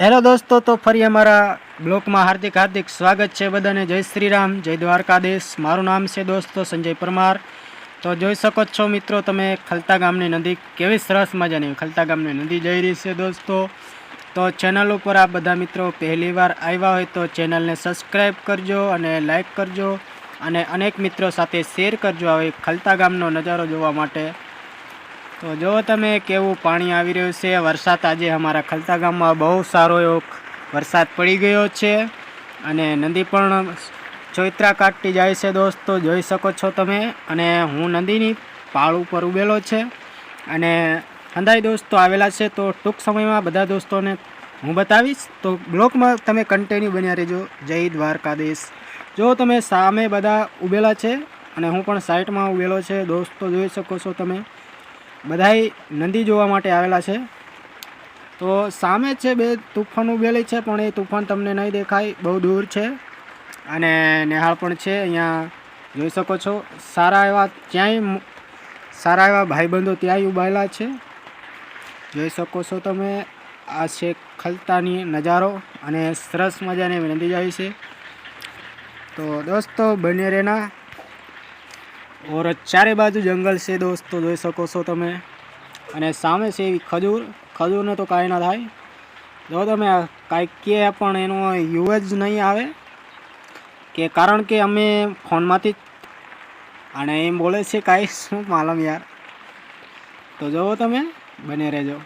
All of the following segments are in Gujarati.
હેલો દોસ્તો, તો ફરી અમારા બ્લોકમાં હાર્દિક હાર્દિક સ્વાગત છે બધાને. જય શ્રી રામ જય દ્વારકાધીશ. મારું નામ છે દોસ્તો સંજય પરમાર. તો જોઈ શકો છો મિત્રો, તમે ખલતા ગામની નદી કેવી સરસ મજાની ખલતા ગામની નદી જઈ રહી છે દોસ્તો. તો ચેનલ ઉપર આ બધા મિત્રો પહેલી વાર આવ્યા હોય તો ચેનલને સબસ્ક્રાઈબ કરજો અને લાઈક કરજો અને અનેક મિત્રો સાથે શેર કરજો આવી ખલતા ગામનો નજારો જોવા માટે. તો જો તમે કેવું પાણી આવી રહ્યું છે, વરસાદ આજે અમારા ખલતા ગામમાં બહુ સારો એવો વરસાદ પડી ગયો છે અને નદી પણ ચોઈત્રા કાઢતી જાય છે દોસ્તો, જોઈ શકો છો તમે અને હું નદીની પાળ ઉપર ઉભેલો છે અને અંદાજ દોસ્તો આવેલા છે તો ટૂંક સમયમાં બધા દોસ્તોને હું બતાવીશ. તો બ્લોકમાં તમે કન્ટિન્યુ બન્યા રહેજો. જય દ્વારકાધીશ. જો તમે સામે બધા ઉભેલા છે અને હું પણ સાઈડમાં ઉભેલો છે, દોસ્તો જોઈ શકો છો તમે. બધાય નદી જોવા માટે આવેલા છે. તો સામે છે બે તુફાન ઉભેલી છે, પણ એ તુફાન તમને નહીં દેખાય, બહુ દૂર છે. અને નેહાળ પણ છે, અહીંયા જોઈ શકો છો. સારા એવા ત્યાંય સારા એવા ભાઈબંધો ત્યાંય ઉભાયેલા છે. જોઈ શકો છો તમે, આ છે ખલતાની નજારો અને સરસ મજાની નદી જાય છે. તો દોસ્તો બને રહેના ઓર ચારે બાજુ જંગલ છે દોસ્તો, જોઈ શકો છો તમે. અને સામે છે એવી ખજૂર. ખજૂરને તો કાંઈ ના થાય. જો તમે કાંઈક કે પણ એનો યુ જ નહીં આવે. કે કારણ કે અમે ફોનમાંથી અને એમ બોલે છે કાંઈ શું માલમ યાર. તો જુઓ તમે, બને રહેજો.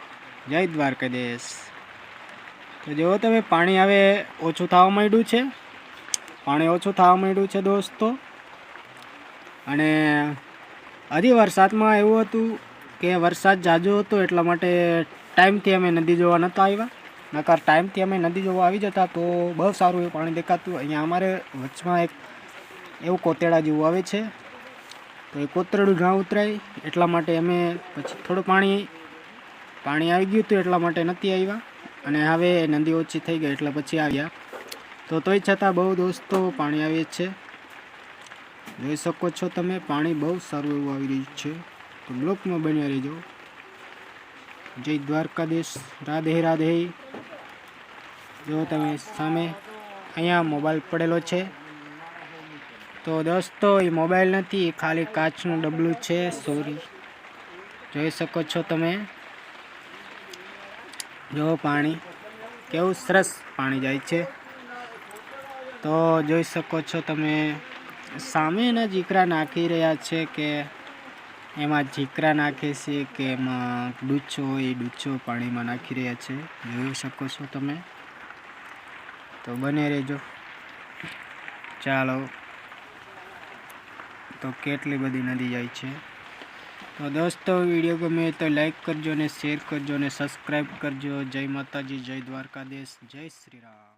જય દ્વારકાધીશ. તો જુઓ તમે, પાણી હવે ઓછું થવા માંડ્યું છે. પાણી ઓછું થવા માંડ્યું છે દોસ્તો. અને હજી વરસાદમાં એવું હતું કે વરસાદ જાજો હતો એટલા માટે ટાઈમથી અમે નદી જોવા નહોતા આવ્યા. નકર ટાઈમથી અમે નદી જોવા આવી જતા તો બહુ સારું એવું પાણી દેખાતું. અહીંયા અમારે વચમાં એક એવું કોતેડા જેવું આવે છે. તો એ કોતરડું ઘા ઉતરાય એટલા માટે અમે પછી થોડું પાણી પાણી આવી ગયું હતું એટલા માટે નથી આવ્યા. અને હવે નદી ઓછી થઈ ગઈ એટલે પછી આવ્યા. તો તોય છતાં બહુ દોસ્તો પાણી આવે છે. જોઈ શકો છો તમે, પાણી બહુ સારું એવું આવી રહ્યું છે. તો બ્લોકમાં બન્યા રહેજો. જય દ્વારકાધીશ. રાધે રાધે. જો તમે સામે અહીંયા મોબાઈલ પડેલો છે. તો દોસ્તો, એ મોબાઈલ નથી ખાલી કાચનું ડબલું છે. સોરી જોઈ શકો છો તમે. જો પાણી, કેવું સરસ પાણી જાય છે. તો જોઈ શકો છો તમે. સામેના જીકરા નાખી રહ્યા છે કે એમાં જીકરા નાખે છે કે એમાં ડૂચો એ ડૂચો પાણીમાં નાખી રહ્યા છે. જોઈ શકો છો તમે? તો બને રહેજો. ચાલો. તો કેટલી બધી નદી જાય છે? તો દોસ્તો, વીડિયો ગમે તો લાઈક કરજો ને શેર કરજો ને સબસ્ક્રાઈબ કરજો. જય માતાજી, જય દ્વારકાધીશ, જય શ્રી રામ.